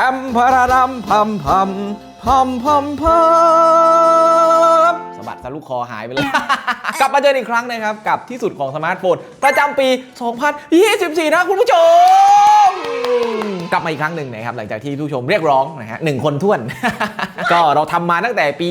แฮมพาราดัมพัมพัมพัมพัมพัมสะบัดสะลูกคอหายไปเลย กลับมาเจออีกครั้งนะครับ กับที่สุดของสมาร์ทโฟนประจำปี 2024 นะคุณผู้ชม กลับมาอีกครั้งหนึ่งนะครับหลังจากที่ผู้ชมเรียกร้องนะฮะหนึ่งคนท้วน ก็เราทำมาตั้งแต่ปี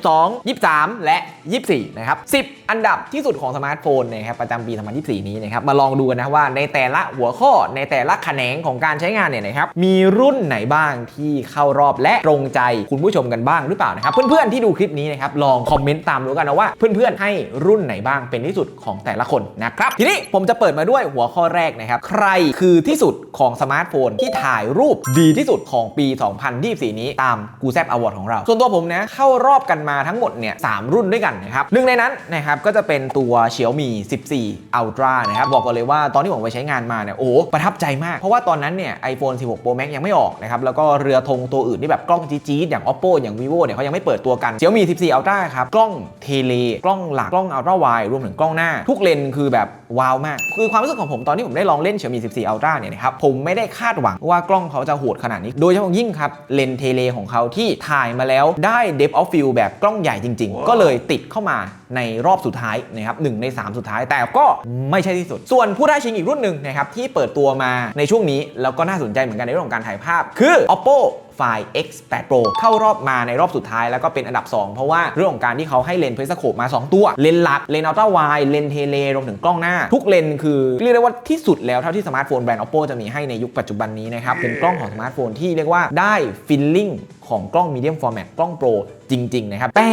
2022 23 และ 24 นะครับ 10 อันดับที่สุดของสมาร์ทโฟนนะครับประจำปี 2024 นี้นะครับมาลองดูกันนะว่าในแต่ละหัวข้อในแต่ละแขนงของการใช้งานเนี่ยนะครับมีรุ่นไหนบ้างที่เข้ารอบและตรงใจคุณผู้ชมกันบ้างหรือเปล่านะครับ เพื่อนๆที่ดูคลิปนี้นะครับลองคอมเมนต์ตามดูกันนะว่าเพื่อนๆให้รุ่นไหนบ้างเป็นที่สุดของแต่ละคนนะครับทีนี้ผมจะเปิดมาด้วยหัวข้อแรกนะครับใครคือที่สุดของสมาร์ทโฟนที่ถ่ายรูปดีที่สุดของปี 2024 นี้ตามกูแซบอวอร์ดของเรา ส่วนตัวผมนะ เข้ารอบกันมาทั้งหมดเนี่ยสามรุ่นด้วยกันนะครับหนึ่งในนั้นนะครับก็จะเป็นตัว Xiaomi 14 Ultra นะครับบอกก่อนเลยว่าตอนที่ผมไปใช้งานมาเนี่ยโอ้โหประทับใจมาก เพราะว่าตอนนั้นเนี่ย iPhone 16 Pro Max ยังไม่ออกนะครับแล้วก็เรือธงตัวอื่นที่แบบกล้องจี๊ดๆอย่าง Oppo อย่าง Vivo เนี่ยเขายังไม่เปิดตัวกัน Xiaomi 14 Ultra ครับกล้องเทเลกล้องหลักกล้อง Ultra Wide รวมถึงกล้องหน้า ทุกเลนส์คือแบบว้าวมาก คือความรู้สึกของผมตอนที่ผมได้ลองเล่น Xiaomi 14 Ultra เนี่ยนะครับผมไม่ได้คาดหวังว่ากล้องเขาจะโหดขนาดนี้ โดยเฉพาะยิ่งครับ เลนส์เทเลของเขาที่ถ่ายมาแล้วได้ depth of field แบบกล้องใหญ่จริง ๆ ก็เลยติดเข้ามาในรอบสุดท้ายนะครับหนึ่งใน 3 สุดท้ายแต่ก็ไม่ใช่ที่สุด ส่วนผู้ได้ชิงอีกรุ่นหนึ่งนะครับที่เปิดตัวมาในช่วงนี้แล้วก็น่าสนใจเหมือนกันในเรื่องของการถ่ายภาพ คือ oppo Fire X8 Pro เข้ารอบมาในรอบสุดท้ายแล้วก็เป็นอันดับ 2 เพราะว่าเรื่องของการที่เขาให้เลนส์เพรสโคปมา 2 ตัว เลนส์หลัก เลนส์อัลตร้าไวเลนส์เทเลรวมถึงกล้องหน้า ทุกเลนส์คือเรียกได้ว่าที่สุดแล้วเท่าที่สมาร์ทโฟนแบรนด์ oppo จะมีให้ในยุคปัจจุบันนี้นะครับเป็นกล้องของสมาร์ทโฟนที่เรียกว่าได้ฟิลลิ่งของกล้องมีเดียมฟอร์แมตกล้องโปร จริงๆนะครับแต่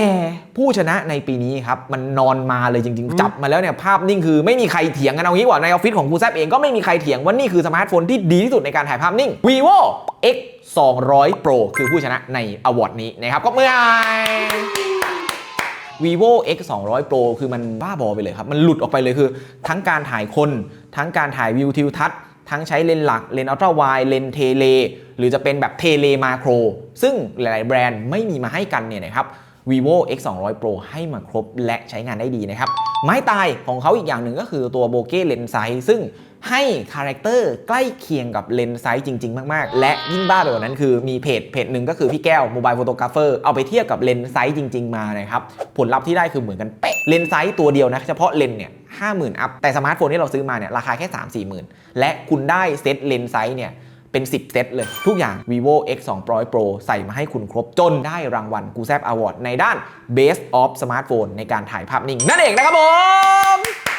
ผู้ชนะในปีนี้ครับมันนอนมาเลยจริง ๆ จับมาแล้วเนี่ยภาพนิ่งคือไม่มีใครเถียงกันเอางี้ว่าในออฟฟิศของกูแซบเองก็ไม่มีใครเถียงว่านี่คือสมาร์ทโฟนที่ดีที่สุดในการถ่ายภาพนิ่ง vivo x 200 pro คือผู้ชนะในอวอร์ดนี้นะครับก็เมื่อ vivo x 200 pro คือมันบ้าบอไปเลยครับมันหลุดออกไปเลยคือ ทั้งการถ่ายคน ทั้งการถ่ายวิวทิวทัศน์ ทั้งใช้เลนส์หลักเลนส์อัลตร้าไวเลนส์เทเลหรือจะเป็นแบบเทเลมาโคร ซึ่งหลาย ๆ แบรนด์ไม่มีมาให้กันเนี่ยนะครับ vivo x 200 pro ให้มาครบและใช้งานได้ดีนะครับ ไม้ตายของเขาอีกอย่างหนึ่งก็คือตัวโบเก้เลนส์ไซส์ซึ่ง ให้คาแรคเตอร์ใกล้เคียงกับเลนส์ไซส์จริง ๆ มากๆ และยิ่งบ้าไปกว่านั้นคือมีเพจเพจหนึ่งก็คือพี่แก้วโมบายโฟโตกราฟเฟอร์เอาไปเทียบกับเลนส์ไซส์จริง ๆ มานะครับ ผลลัพธ์ที่ได้คือเหมือนกันเป๊ะเลนส์ไซส์ตัวเดียวนะ เฉพาะเลนส์เนี่ยห้าหมื่นอัพ แต่สมาร์ทโฟนที่เราซื้อมาเนี่ยราคาแค่3 4หมื่นและคุณได้เซตเลนส์ไซส์เนี่ยเป็น 10 เซตเลย ทุกอย่าง vivo x 2 0 0 pro ใส่มาให้คุณครบจนได้รางวัลกูแซบอวอร์ดในด้าน best of smartphone ในการถ่ายภาพนิ่ง นั่นเองนะครับผม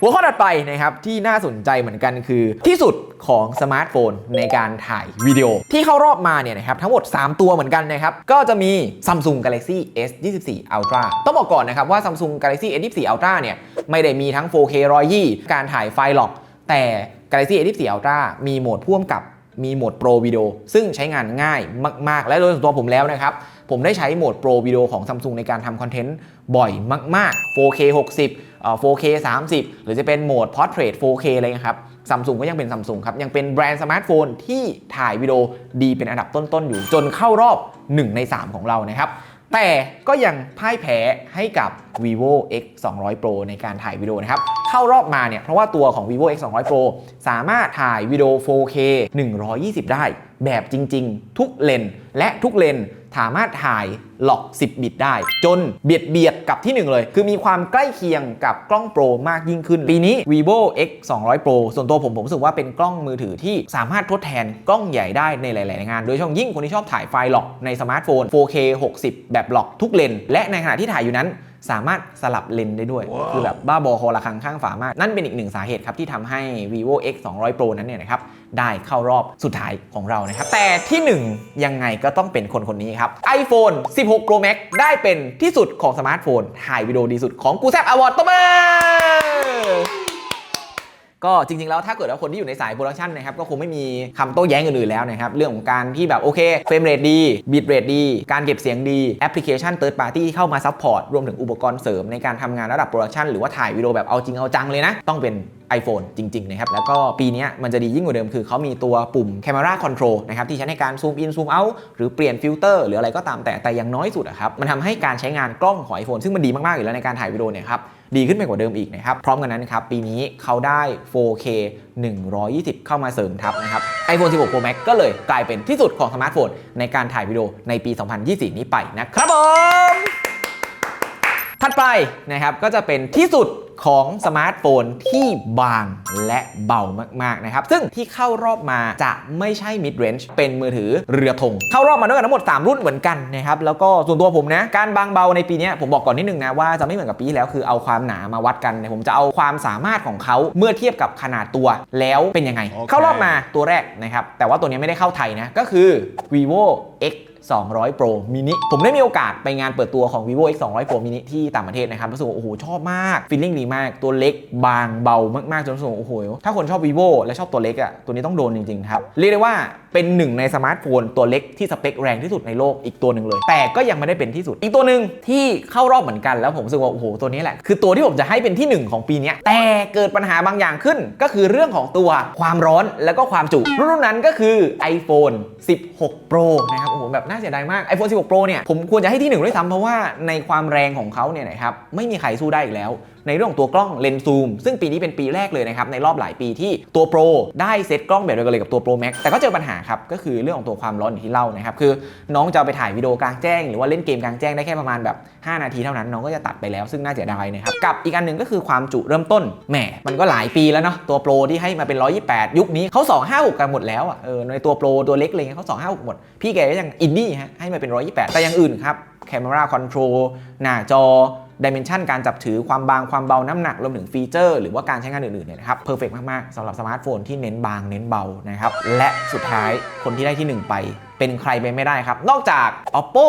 หัวข้อถัดไปนะครับที่น่าสนใจเหมือนกันคือที่สุดของสมาร์ทโฟนในการถ่ายวิดีโอ ที่เข้ารอบมาเนี่ยนะครับทั้งหมด 3 ตัวเหมือนกันนะครับ ก็จะมี Samsung Galaxy S 24 Ultra ต้องบอกก่อนนะครับว่า Samsung Galaxy S 24 Ultra เนี่ยไม่ได้มีทั้ง 4K 120การถ่ายไฟล์หรอก แต่ Galaxy S 24 Ultra มีโหมดพ่วงกับมีโหมด Pro Video ซึ่งใช้งานง่ายมาก ๆ และโดยส่วนตัวผมแล้วนะครับ ผมได้ใช้โหมด Pro Video ของ Samsung ในการทำคอนเทนต์บ่อยมาก ๆ 4K 60เอ่อ 4K 30 หรือจะเป็นโหมด Portrait 4K อะไรเงี้ยครับซัมซุงก็ยังเป็นซัมซุงครับ ยังเป็นแบรนด์สมาร์ทโฟนที่ถ่ายวิดีโอดีเป็นอันดับต้น ๆ อยู่ จนเข้ารอบ 1 ใน 3 ของเรานะครับ แต่ก็ยังพ่ายแพ้ให้กับ vivo x 200 pro ในการถ่ายวิดีโอนะครับ เข้ารอบมาเนี่ย เพราะว่าตัวของ vivo x 200 pro สามารถถ่ายวิดีโอ 4K 120 ได้ แบบจริง ๆ ทุกเลนส์ และทุกเลนสามารถถ่ายหลอก 10 บิตได้ จนเบียดเบียดกับที่ 1 เลย คือมีความใกล้เคียงกับกล้องโปรมากยิ่งขึ้น ปีนี้ vivo x 200 pro ส่วนตัวผมผมรู้สึกว่าเป็นกล้องมือถือที่สามารถทดแทนกล้องใหญ่ได้ในหลาย ๆ งาน โดยเฉพาะยิ่งคนที่ชอบถ่ายไฟล์หลอกในสมาร์ทโฟน 4K 60 แบบหลอกทุกเลน และในขณะที่ถ่ายอยู่นั้น สามารถสลับเลนส์ได้ด้วยคือแบบบ้าบอคอระคังข้างฝามาก นั่นเป็นอีกหนึ่งสาเหตุครับ ที่ทำให้ vivo x 200 pro นั้นเนี่ยนะครับ ได้เข้ารอบสุดท้ายของเรานะครับ แต่ที่ 1 ยังไงก็ต้องเป็นคนคนนี้ครับ iPhone 16 Pro Max ได้เป็นที่สุดของสมาร์ทโฟนถ่ายวิดีโอดีสุดของกูแซบอวอร์ดตัวเบอ ก็จริงๆแล้วถ้าเกิดว่าคนที่อยู่ในสายโปรดักชันนะครับก็คงไม่มีคำโต้แย้งอื่นๆแล้วนะครับเรื่องของการที่แบบโอเคเฟรมเรทดีบิตเรทดี การเก็บเสียงดีแอปพลิเคชันเ h ิร์ดปาร์ตี้เข้ามาซัพพอร์ตรวมถึงอุปกรณ์เสริมในการทำงานระดับโปรดักชันหรือว่าถ่ายวิดีโอแบบเอาจริงเอาจังเลยนะ ต้องเป็น iPhone จริง ๆ นะครับ แล้วก็ปีนี้มันจะดียิ่งกว่าเดิมคือเขามีตัวปุ่ม Camera Control นะครับ ที่ใช้ในการซูมอินซูมเอาหรือเปลี่ยนฟิลเตอร์หรืออะไรก็ตามแต่แต่อย่างน้อยสุดอะครับ มันทำให้การใช้งานกล้องของ iPhone ซึ่งมันดีมาก ๆ อยู่แล้วในการถ่ายวิดีโอเนี่ยครับ ดีขึ้นไปกว่าเดิมอีกนะครับ พร้อมกันนั้นครับปีนี้เขาได้ 4K 120 เข้ามาเสริมทับนะครับ iPhone 16 Pro Max ก็เลยกลายเป็นที่สุดของสมาร์ทโฟนในการถ่ายวิดีโอในปี 2024 นี้ไปนะครับผมถัดไปนะครับก็จะเป็นที่สุด ของสมาร์ทโฟนที่บางและเบามากๆนะครับ ซึ่งที่เข้ารอบมาจะไม่ใช่ mid range เป็นมือถือเรือธงเข้ารอบมาด้วยกันทั้งหมด 3 รุ่นเหมือนกันนะครับแล้วก็ส่วนตัวผมนะการบางเบาในปีนี้ผมบอกก่อนนิดนึงนะว่าจะไม่เหมือนกับปีแล้วคือเอาความหนามาวัดกันผมจะเอาความสามารถของเขาเมื่อเทียบกับขนาดตัวแล้วเป็นยังไง เข้ารอบมาตัวแรกนะครับแต่ว่าตัวนี้ไม่ได้เข้าไทยนะก็คือ vivo x 200 Pro mini ผมได้มีโอกาสไปงานเปิดตัวของ vivo x 200 Pro mini ที่ต่างประเทศนะครับรู้สึกว่าโอ้โห ชอบมากฟีลลิ่งดีมาก ตัวเล็กบางเบามากๆจนรู้สึกว่าโอ้โห ถ้าคนชอบ vivo และชอบตัวเล็กอะตัวนี้ต้องโดนจริง ๆ ครับ เรียกได้ว่าเป็นหนึ่งในสมาร์ทโฟนตัวเล็กที่สเปคแรงที่สุดในโลกอีกตัวหนึ่งเลย แต่ก็ยังไม่ได้เป็นที่สุด อีกตัวหนึ่งที่เข้ารอบเหมือนกันแล้วผมรู้สึกว่าโอ้โหตัวนี้แหละคือตัวที่ผมจะให้เป็นที่หนึ่งของปีนี้แต่เกิดปัญหาบางอย่างขึ้น ก็คือเรื่องของตัวความร้อนแล้วก็ความจุรุ่นนั้นก็คือ iPhone 16 Pro นะครับโอ้โหแบบน่าเสียดายมาก iPhone 16 Pro เนี่ยผมควรจะให้ที่หนึ่งด้วยซ้ำเพราะว่าในความแรงของเขาเนี่ยนะครับไม่มีใครสู้ได้อีกแล้วในเรื่องของตัวกล้องเลนส์ซูม ซึ่งปีนี้เป็นปีแรกเลยนะครับในรอบหลายปีที่ตัว Pro ได้เซตกล้องแบบเดียวกันเลยกับตัว Pro Max แต่ก็เจอปัญหาครับก็คือเรื่องของตัวความร้อนอย่างที่เล่านะครับคือน้องจะไปถ่ายวิดีโอกลางแจ้ง หรือว่าเล่นเกมกลางแจ้งได้แค่ประมาณแบบ 5 นาทีเท่านั้นน้องก็จะตัดไปแล้วซึ่งน่าเสียดายนะครับกับอีกอันหนึ่งก็คือความจุเริ่มต้นแหมมันก็หลายปีแล้วเนาะตัว Pro ที่ให้มาเป็น 128 ยุคนี้เขา256กันหมดแล้วอะเออในตัว Pro ตัวเล็กเลยเขา256หมดพี่แกก็ยังอินดี้ฮะให้มาเป็น 128 แต่อย่างอื่นครับ Camera Control หน้าจอ ดิเมนชันการจับถือความบางความเบาน้ำหนักรวมถึงฟีเจอร์หรือว่าการใช้งานอื่นๆเนี่ยนะครับเพอร์เฟกมากๆสำหรับสมาร์ทโฟนที่เน้นบางเน้นเบานะครับและสุดท้ายคนที่ได้ที่ 1 ไป เป็นใครไปไม่ได้ครับ นอกจาก Oppo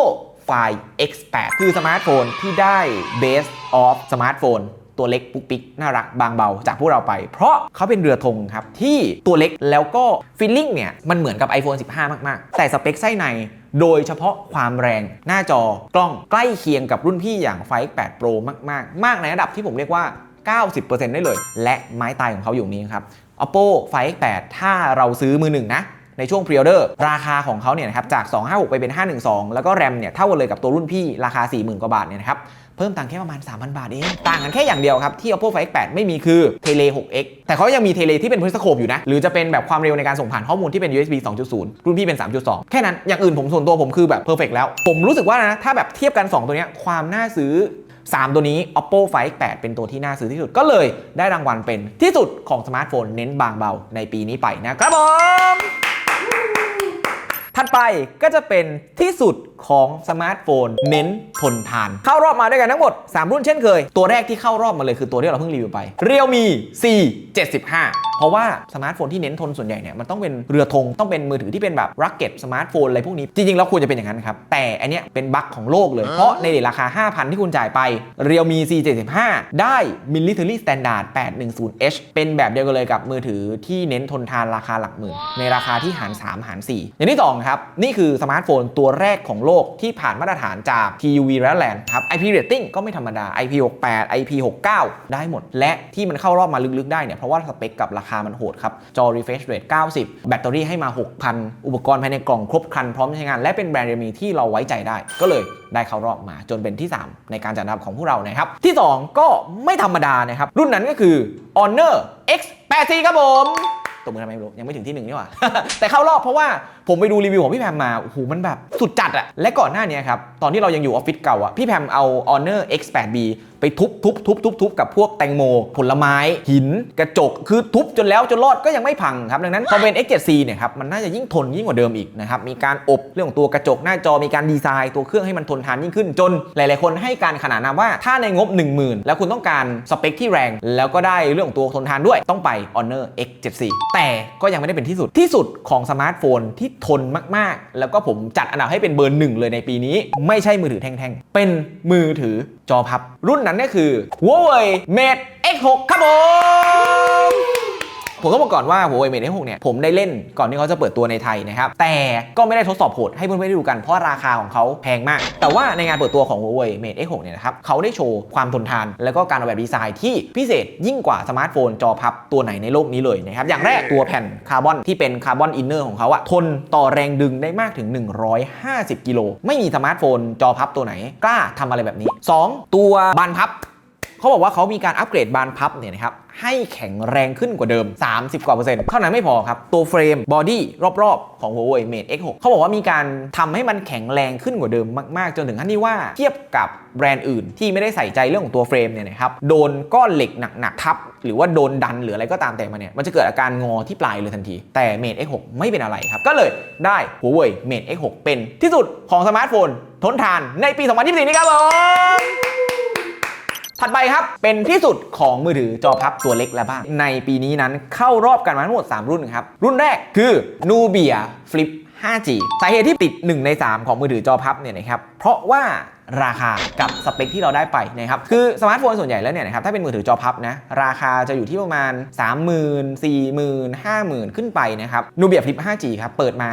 Find X8 คือสมาร์ทโฟนที่ได้ Best of สมาร์ทโฟน ตัวเล็กปุ๊กปิ๊กน่ารักบางเบาจากพวกเราไป เพราะเขาเป็นเรือธงครับ ที่ตัวเล็กแล้วก็ฟีลลิ่งเนี่ยมันเหมือนกับ iPhone 15 มาก ๆ แต่สเปคไส้ในโดยเฉพาะความแรงหน้าจอกล้องใกล้เคียงกับรุ่นพี่อย่าง Find X8 Pro มากๆ มากในระดับที่ผมเรียกว่า 90%ได้เลย และไม้ตายของเขาอยู่นี้ครับ Oppo Find X8 ถ้าเราซื้อมือหนึ่งนะ ในช่วงพรีออเดอร์ราคาของเขาเนี่ยนะครับจาก 256 ไปเป็น 512 แล้วก็แรมเนี่ยเท่ากันเลยกับตัวรุ่นพี่ราคา 40,000 กว่าบาทเนี่ยนะครับเพิ่มตังค์แค่ประมาณ 3,000 บาทเอง ต่างกันแค่อย่างเดียวครับ ที่ Oppo Find X8 ไม่มีคือ Tele 6x แต่เขายังมี Tele ที่เป็นพ e สโคปอยู่นะ หรือจะเป็นแบบความเร็วในการส่งผ่านข้อมูลที่เป็น USB 2.0 รุ่นพี่เป็น 3.2 แค่นั้น อย่างอื่นผมส่วนตัวผมคือแบบเพอร์เฟกแล้ว ผมรู้สึกว่านะถ้าแบบเทียบกัน 2 ตัวเนี้ยความน่าซื้อ 3 ตัวนี้ Oppo Find X8 เป็นตัวที่น่าซื้อที่สุดก็เลยได้รางวัลเป็นที่สุดของสมาร์ทโฟนเน้นบางเบาในปีนี้ไปนะครับผม ถัดไปก็จะเป็นที่สุดของสมาร์ทโฟนเน้นทนทาน เข้ารอบมาด้วยกันทั้งหมด 3 รุ่นเช่นเคย ตัวแรกที่เข้ารอบมาเลยคือตัวที่เราเพิ่งรีวิวไป Realme C 75เพราะว่าสมาร์ทโฟนที่เน้นทนส่วนใหญ่เนี่ยมันต้องเป็นเรือธงต้องเป็นมือถือที่เป็นแบบรักเก็ตสมาร์ทโฟนอะไรพวกนี้ จริงๆ แล้วควรจะเป็นอย่างนั้นครับ แต่อันเนี้ยเป็นบั๊กของโลกเลย เพราะในเรทราคา 5,000 ที่คุณจ่ายไป Realme C 75ได้ Military Standard 810H เป็นแบบเดียวกันเลยกับมือถือที่เน้นทนทานราคาหลักหมื่นในราคาที่หาร 3 หาร 4 อย่างที่2ครับนี่คือสมาร์ทโฟนตัวแรกของโลกที่ผ่านมาตรฐานจาก TUV r a l a n d ครับ IP rating ก็ไม่ธรรมดา IP68 IP69 ได้หมด และที่มันเข้ารอบมาลึกๆได้เนี่ย เพราะว่าสเปคกับราคามันโหดครับ จอ refresh rate 90 แบตเตอรี่ให้มา 6,000 อุปกรณ์ภายในกล่องครบครันพร้อมใช้งาน และเป็นแบรนด์เรมีที่เราไว้ใจได้ ก็เลยได้เข้ารอบมาจนเป็นที่ 3 ในการจัดอันดับของพวกเรานะครับ ที่ 2 ก็ไม่ธรรมดานะครับ รุ่นนั้นก็คือ Honor X84 ครับผม ตบมือทำไมไม่รู้ยังไม่ถึงที่หนึ่งนี่หว่า แต่เข้ารอบเพราะว่าผมไปดูรีวิวของพี่แพมมาโอ้โหมันแบบสุดจัดอะและก่อนหน้านี้ครับตอนที่เรายังอยู่ออฟฟิศเก่าอะพี่แพมเอา Honor X8B ไปทุบทุบทุบทุบทุบกับพวกแตงโม ผลไม้ หิน กระจก คือทุบจนแล้วจนรอดก็ยังไม่พังครับ ดังนั้นพอเป็น X7C เนี่ยครับมันน่าจะยิ่งทนยิ่งกว่าเดิมอีกนะครับมีการอบเรื่องของตัวกระจกหน้าจอมีการดีไซน์ตัวเครื่องให้มันทนทานยิ่งขึ้นจนหลาย ๆ คนให้การขนานนามว่าถ้าในงบ 10,000 แล้วคุณต้องการสเปคที่แรง แล้วก็ได้เรื่องของตัวทนทานด้วยต้องไป Honor X7C แต่ก็ยังไม่ได้เป็นที่สุดที่สุดของสมาร์ทโฟนที่ทนมาก ๆ แล้วก็ผมจัดอันดับให้เป็นเบอร์หนึ่งเลยในปีนี้ ไม่ใช่มือถือแท่งๆ เป็นมือถือ จอพับ รุ่นนั้นก็คือ Huawei Mate X6 ครับผม ผมต้องบอกก่อนว่า Huawei Mate X6 เนี่ยผมได้เล่นก่อนที่เขาจะเปิดตัวในไทยนะครับ แต่ก็ไม่ได้ทดสอบโหดให้เพื่อนๆได้ดูกันเพราะราคาของเขาแพงมาก แต่ว่าในงานเปิดตัวของ Huawei Mate X6 เนี่ยนะครับเขาได้โชว์ความทนทาน แล้วก็การออกแบบดีไซน์ที่พิเศษยิ่งกว่าสมาร์ทโฟนจอพับตัวไหนในโลกนี้เลยนะครับอย่างแรกตัวแผ่นคาร์บอนที่เป็นคาร์บอนอินเนอร์ของเขาอะทนต่อแรงดึงได้มากถึง 150 กิโลไม่มีสมาร์ทโฟนจอพับตัวไหน กล้าทำอะไรแบบนี้ 2 ตัวบานพับ เขาบอกว่าเขามีการอัปเกรดบานพับเนี่ยนะครับให้แข็งแรงขึ้นกว่าเดิม 30 กว่าเปอร์เซ็นต์เท่านั้นไม่พอครับ ตัวเฟรมบอดี้รอบๆ ของ Huawei Mate X6 เขาบอกว่ามีการทำให้มันแข็งแรงขึ้นกว่าเดิมมากๆ จนถึงขั้นที่ว่าเทียบกับแบรนด์อื่นที่ไม่ได้ใส่ใจเรื่องของตัวเฟรมเนี่ยนะครับโดนก้อนเหล็กหนักๆทับ หรือว่าโดนดันหรืออะไรก็ตามแต่มาเนี่ยมันจะเกิดอาการงอที่ปลายเลยทันที แต่ Mate X6 ไม่เป็นอะไรครับ ก็เลยได้ Huawei Mate X6 เป็นที่สุดของสมาร์ทโฟนทนทานในปี 2024 นี้ครับผม ถัดไปครับ เป็นที่สุดของมือถือจอพับตัวเล็กและบ้าง ในปีนี้นั้นเข้ารอบกันมาทั้งหมด 3 รุ่นครับ รุ่นแรกคือ Nubia Flip 5G สาเหตุที่ติด 1 ใน 3 ของมือถือจอพับเนี่ยนะครับ เพราะว่า ราคากับสเปคที่เราได้ไปนะครับคือสมาร์ทโฟนส่วนใหญ่แล้วเนี่ยนะครับถ้าเป็นมือถือจอพับนะราคาจะอยู่ที่ประมาณ 30,000 40,000 50,000 ขึ้นไปนะครับ Nubia Flip 5G ครับเปิดมา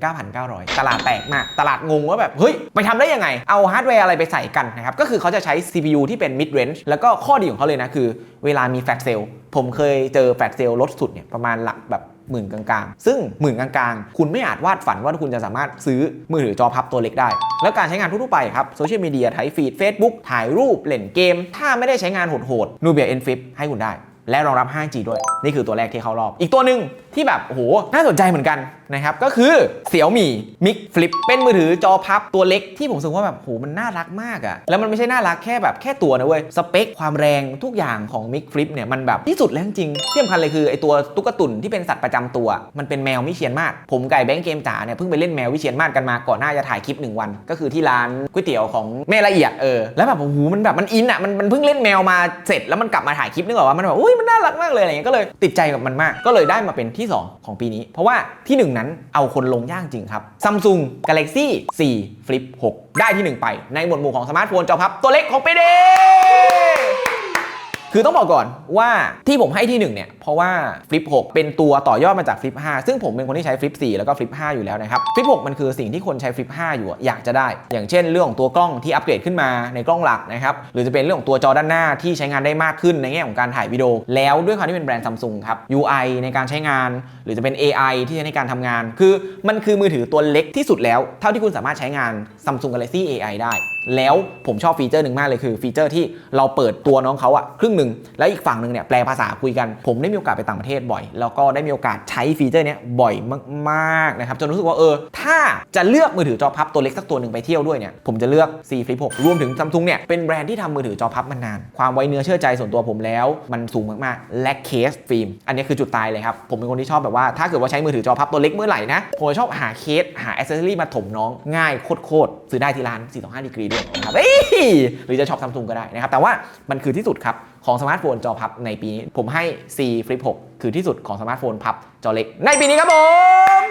19,900 ตลาดแตกมาก ตลาดงงว่าแบบ เฮ้ย ไปทำได้ยังไง เอาฮาร์ดแวร์อะไรไปใส่กันนะครับ ก็คือเขาจะใช้ CPU ที่เป็น mid range แล้วก็ข้อดีของเขาเลยนะ คือเวลามีแฟลชเซลผมเคยเจอแฟลชเซลลดสุดเนี่ยประมาณหลักแบบหมื่นกลางๆ ซึ่งหมื่นกลางๆ คุณไม่อาจวาดฝันว่าคุณจะสามารถซื้อมือถือจอพับตัวเล็กได้ แล้วการใช้งานทั่วไปครับโซเชียลมีเดียถ่ายฟีด Facebook ถ่ายรูปเล่นเกม ถ้าไม่ได้ใช้งานโหดๆ Nubia N Flip ให้คุณได้ และรองรับ 5G ด้วย นี่คือตัวแรกที่เข้ารอบ อีกตัวหนึ่ง ที่แบบโอ้โหน่าสนใจเหมือนกันนะครับก็คือเสี่ยวมี่มิกฟลิปเป็นมือถือจอพับตัวเล็กที่ผมรู้สึกว่าแบบโหมันน่ารักมากอะแล้วมันไม่ใช่น่ารักแค่แบบแค่ตัวนะเว้ยสเปคความแรงทุกอย่างของมิกฟลิปเนี่ยมันแบบที่สุดแล้วจริงที่สำคัญเลยคือไอตัวตุ๊กตุนที่เป็นสัตว์ประจำตัว มันเป็นแมววิเชียนมาศผมไก่แบงค์เกมจ๋าเนี่ยเพิ่งไปเล่นแมววิเชียนมาศกันมาก่อนหน้าจะถ่ายคลิปหนึ่งวัน ก็คือที่ร้านก๋วยเตี๋ยวของแม่ละเอียดเออแล้วแบบโอ้โหมันแบบมันอินอะมันมันเพิ่งเล่นแมวมาเสร็จแล้วมันกลับมาถ่ายคลิปนึกออกว่ามันแบบอุ้ยมันน่ารักมากเลยอะไรเงี้ยก็เลยติดใจกับมันมากก็เลยได้มาเป็นที่2 ของปีนี้ เพราะว่าที่ 1 นั้นเอาคนลงยากจริงครับ Samsung Galaxy 4 Flip 6 ได้ที่ 1 ไปในหมวดหมู่ของสมาร์ทโฟนจอพับตัวเล็กของปีนี้ คือต้องบอกก่อนว่าที่ผมให้ที่1เนี่ยเพราะว่า Flip 6 เป็นตัวต่อยอดมาจาก Flip 5 ซึ่งผมเป็นคนที่ใช้ Flip 4 แล้วก็ Flip 5 อยู่แล้วนะครับ Flip 6 มันคือสิ่งที่คนใช้ Flip 5 อยู่อยากจะได้ อย่างเช่น เรื่องของตัวกล้องที่อัปเกรดขึ้นมาในกล้องหลักนะครับหรือจะเป็นเรื่องของตัวจอด้านหน้าที่ใช้งานได้มากขึ้นในแง่ของการถ่ายวิดีโอ แล้วด้วยความที่เป็นแบรนด์ Samsung ครับ UI ในการใช้งาน หรือจะเป็น AI ที่ใช้ในการทำงาน คือมันคือมือถือตัวเล็กที่สุดแล้ว เท่าที่คุณสามารถใช้งาน Samsung Galaxy AI ได้ แล้วผมชอบฟีเจอร์หนึ่งมากเลยคือฟีเจอร์ที่เราเปิดตัวน้องเขาอะครึ่งหนึ่งแล้วอีกฝั่งหนึ่งเนี่ยแปลภาษาคุยกัน ผมได้มีโอกาสไปต่างประเทศบ่อย แล้วก็ได้มีโอกาสใช้ฟีเจอร์นี้บ่อยมากๆนะครับจนรู้สึกว่าเออ ถ้าจะเลือกมือถือจอพับตัวเล็กสักตัวหนึ่งไปเที่ยวด้วยเนี่ยผมจะเลือก C Flip 6 รวมถึง Samsung เนี่ยเป็นแบรนด์ที่ทำมือถือจอพับมานาน ความไว้เนื้อเชื่อใจส่วนตัวผมแล้ว มันสูงมากๆ และเคสฟิล์มอันนี้คือจุดตายเลยครับผมเป็นคนที่ชอบแบบว่าถ้าเกิดว่าใช้มือถือจอพับตัวเล็กเมื่อไหร่นะผมจะชอบหาเคสหาอ c เซสซอรี่มาถมน้องง่ายโคตรๆซื้อได้ที่ร้าน425ดีกรีด้วยนะครับหรือจะช็อปซัมซุงก็ได้นะครับแต่ว่ามันคือที่สุดครับ ของสมาร์ทโฟนจอพับในปีนี้ ผมให้ C Flip 6 คือที่สุดของสมาร์ทโฟนพับจอเล็กในปีนี้ครับผม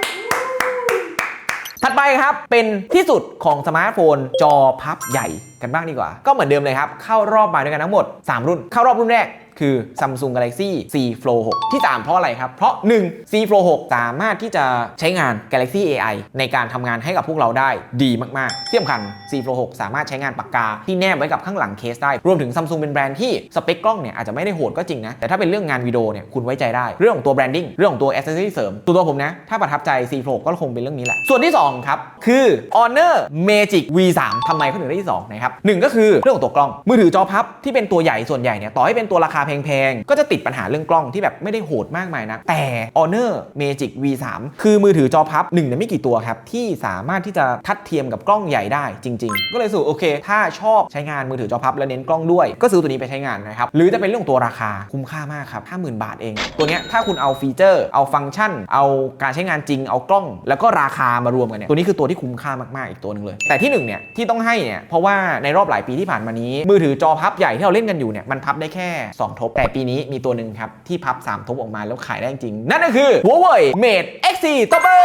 ถัดไปครับ เป็นที่สุดของสมาร์ทโฟนจอพับใหญ่กันบ้างดีกว่า ก็เหมือนเดิมเลยครับ เข้ารอบมาด้วยกันทั้งหมด 3 รุ่น เข้ารอบรุ่นแรก คือ Samsung Galaxy C Flow 6 ที่3เพราะอะไรครับ เพราะ 1 C Flow 6 สามารถที่จะใช้งาน Galaxy AI ในการทำงานให้กับพวกเราได้ดีมากๆที่สำคัญ C Flow 6 สามารถใช้งานปากกาที่แนบไว้กับข้างหลังเคสได้ รวมถึง Samsung เป็นแบรนด์ที่สเปคกล้องเนี่ยอาจจะไม่ได้โหดก็จริงนะ แต่ถ้าเป็นเรื่องงานวิดีโอเนี่ยคุณไว้ใจได้ เรื่องของตัวแบรนดิ้ง เรื่องของตัว accessory เสริม ตัวตัวผมนะ ถ้าประทับใจ C Flow ก็คงเป็นเรื่องนี้แหละ ส่วนที่ 2 ครับ คือ Honor Magic V3 ทำไมเขาถึงได้ที่2นะครับหนึ่งก็คือเรื่องของตัวกล้องมือถือจอพับที่เป็นตัวใหญ่ส่วนใหญ่เนี่ยต่อให้เป็นตัวราคาแพงๆ ก็จะติดปัญหาเรื่องกล้องที่แบบไม่ได้โหดมากมายนะแต่ Honor Magic V3 คือมือถือจอพับหนึ่งในไม่กี่ตัวครับ ที่สามารถที่จะทัดเทียมกับกล้องใหญ่ได้จริง ๆ ก็เลยสูโอเค ถ้าชอบใช้งานมือถือจอพับและเน้นกล้องด้วย ก็ซื้อตัวนี้ไปใช้งานนะครับ หรือจะเป็นเรื่องตัวราคาคุ้มค่ามากครับ50,000 บาทเอง ตัวเนี้ยถ้าคุณเอาฟีเจอร์ เอาฟังก์ชัน เอาการใช้งานจริงเอากล้อง แล้วก็ราคามารวมกันเนี่ยตัวนี้คือตัวที่คุ้มค่ามากๆอีกตัวหนึ่งเลย แต่ที่หนึ่งเนี่ยที่ต้องให้เนี่ยเพราะว่าในรอบหลายปีที่ผ่านมานี้มือถือจอพับใหญ่ที่เราเล่นกันอยู่เนี่ยมันพับได้แค่ 2ทบ แต่ปีนี้มีตัวหนึ่งครับ ที่พับ 3 ทบออกมาแล้วขายได้จริง นั่นก็คือ Huawei Mate X4 Topper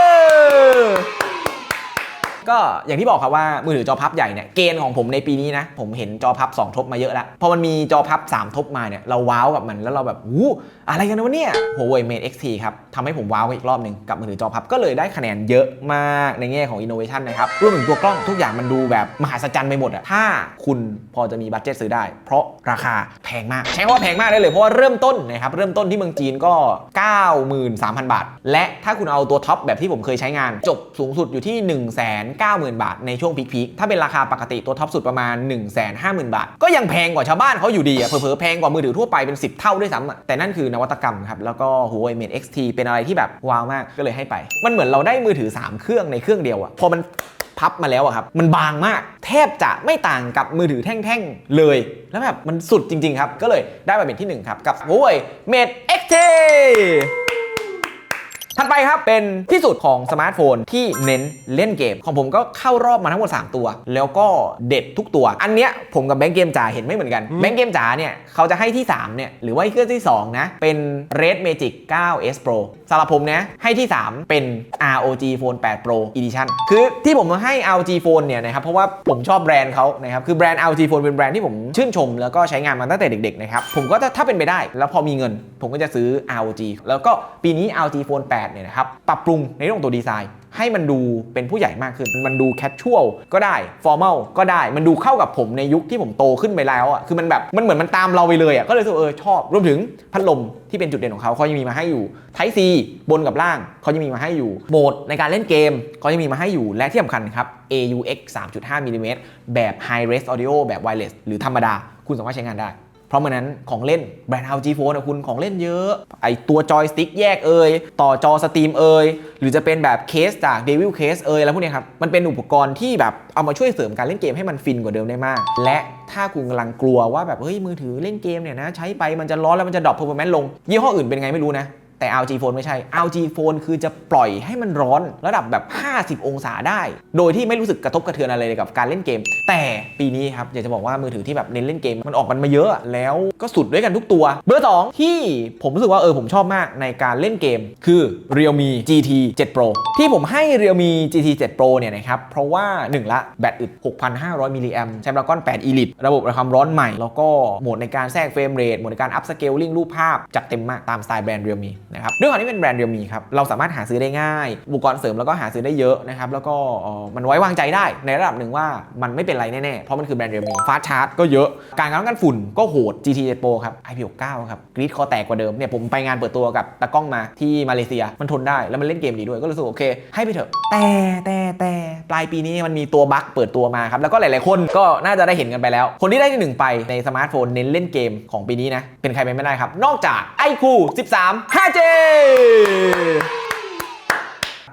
ก็อย่างที่บอกครับว่ามือถือจอพับใหญ่เนี่ยเกณฑ์ของผมในปีนี้นะ ผมเห็นจอพับ 2 ทบมาเยอะแล้วพอมันมีจอพับ 3 ทบมาเนี่ยเราว้าวกับมันแล้วเราแบบอู้ อะไรกันวะเนี่ย Huawei Mate X4 ครับทำให้ผมว้าวอีกรอบหนึ่งกับมือถือจอพับ ก็เลยได้คะแนนเยอะมากในแง่ของ innovation นะครับรวมถึงตัวกล้องทุกอย่างมันดูแบบมหัศจรรย์ไปหมดอะถ้าคุณพอจะมีบัตเจ็ตซื้อได้ เพราะราคาแพงมาก ใช้คำว่าแพงมากได้เลย เพราะว่าเริ่มต้นนะครับเริ่มต้นที่เมืองจีนก็ 93,000 บาท และถ้าคุณเอาตัวท็อปแบบที่ผมเคยใช้งาน จบสูงสุดอยู่ที่ 190,000 บาท ในช่วงพีคๆถ้าเป็นราคาปกติตัวท็อปสุดประมาณ 150,000 บาท ก็ยังแพงกว่าชาวบ้านเขาอยู่ดีอะเผลอๆแพงกว่ามือถือทั่วไปเป็น 10 เท่าด้วยซ้ำแต่นั่นคือนวัตกรรมครับ แล้วก็ Huawei Mate XT เป็นอะไรที่แบบว้าวมากก็เลยให้ไป มันเหมือนเราได้มือถือ 3 เครื่องในเครื่องเดียวอะพอมันพับมาแล้วอะครับ มันบางมาก แทบจะไม่ต่างกับมือถือแท่งๆ เลย แล้วแบบมันสุดจริงๆครับ ก็เลยได้มาเป็นที่หนึ่งครับ กับ Huawei Mate XT ถัดไปครับเป็นที่สุดของสมาร์ทโฟนที่เน้นเล่นเกม ของผมก็เข้ารอบมาทั้งหมด 3 ตัว แล้วก็เด็ดทุกตัว อันเนี้ยผมกับแบงค์เกมจ๋าเห็นไม่เหมือนกัน แบงค์เกมจ๋าเนี่ยเขาจะให้ที่ 3 เนี่ย หรือว่าเครื่องที่ 2 นะ เป็น Red Magic 9S Pro สำหรับผมนะให้ที่ 3 เป็น ROG Phone 8 Pro Edition คือที่ผมมาให้ ROG Phone เนี่ยนะครับเพราะว่าผมชอบแบรนด์เขานะครับคือแบรนด์ ROG Phone เป็นแบรนด์ที่ผมชื่นชม แล้วก็ใช้งานมาตั้งแต่เด็กๆนะครับผมก็จะถ้าเป็นไปได้ แล้วพอมีเงิน ผมก็จะซื้อ ROG แล้วก็ปีนี้ ROG Phone 8เนี่ยนะครับปรับปรุงในเรื่องของตัวดีไซน์ ให้มันดูเป็นผู้ใหญ่มากขึ้น มันดูแคชชวลก็ได้ฟอร์ a ลก็ได้ มันดูเข้ากับผมในยุคที่ผมโตขึ้นไปแล้วอะคือมันแบบมันเหมือนมันตามเราไปเลยอะก็เลยสเออชอบรวมถึงพัดลมที่เป็นจุดเด่นของเขาเขายังมีมาให้อยู่ Type C บนกับล่างเขายังมีมาให้อยู่โหมดในการเล่นเกมเขายังมีมาให้อยู่และที่สำคัญครับ AUX 3.5มิลลิเมตรแบบ High Res Audio แบบ Wireless หรือธรรมดา คุณสามารถใช้งานได้ เพราะมันนั้นของเล่นแบรนด์ LG Phone นะคุณของเล่นเยอะ ไอตัวจอยสติ๊กแยกเอ่ยต่อจอสตรีมเอ่ยหรือจะเป็นแบบเคสจาก Devil Case เอ่ยแล้วพวกนี้ครับ มันเป็นอุปกรณ์ที่แบบเอามาช่วยเสริมการเล่นเกมให้มันฟินกว่าเดิมได้มาก และถ้าคุณกำลังกลัวว่าแบบเฮ้ยมือถือเล่นเกมเนี่ยนะใช้ไปมันจะร้อนแล้วมันจะดรอป performance ลง ยี่ห้ออื่นเป็นไงไม่รู้นะ แต่ LG Phone ไม่ใช่ LG Phone คือจะปล่อยให้มันร้อนระดับแบบ 50 องศาได้ โดยที่ไม่รู้สึกกระทบกระเทือนอะไรเลยกับการเล่นเกม แต่ปีนี้ครับอยากจะบอกว่ามือถือที่แบบเน้นเล่นเกมมันออกมันมาเยอะแล้วก็สุดด้วยกันทุกตัว เบอร์ 2 ที่ผมรู้สึกว่าเออผมชอบมากในการเล่นเกม คือ Realme GT 7 Pro ที่ผมให้ Realme GT 7 Pro เนี่ยนะครับเพราะว่า 1 ละแบตอึด 6,500 มิลลิแอมแชมป์ดราก้อน8 Elite ระบบระความร้อนใหม่ แล้วก็โหมดในการแทรกเฟรมเรทโหมดในการอัพสเกลลิ่งรูปภาพจัดเต็มมากตามสไตล์แบรนด์ Realme นะครับด้วยความที่เป็นแบรนด์ Realme ครับเราสามารถหาซื้อได้ง่ายอุปกรณ์เสริมแล้วก็หาซื้อได้เยอะนะครับแล้วก็มันไว้วางใจได้ในระดับหนึ่งว่ามันไม่เป็นไรแน่ๆเพราะมันคือแบรนด์ Realme ฟาสชาร์จก็เยอะการกันกันฝุ่นก็โหด GT 7 Pro ครับ IP69 ครับกรีดคอแตกกว่าเดิมเนี่ยผมไปงานเปิดตัวกับตากล้องมาที่มาเลเซียมันทนได้แล้วมันเล่นเกมดีด้วยก็รู้สึกโอเค ให้ไปเถอะแต่แต่แต่ปลายปีนี้มันมีตัวบั๊กเปิดตัวมาครับแล้วก็หลายๆคนก็น่าจะได้เห็นกันไปแล้ว คนที่ได้ที่หนึ่งไปในสมาร์ทโฟนเน้นเล่นเกมของปีนี้นะเป็นใครไปไม่ได้ครับนอกจาก iQ 13 5G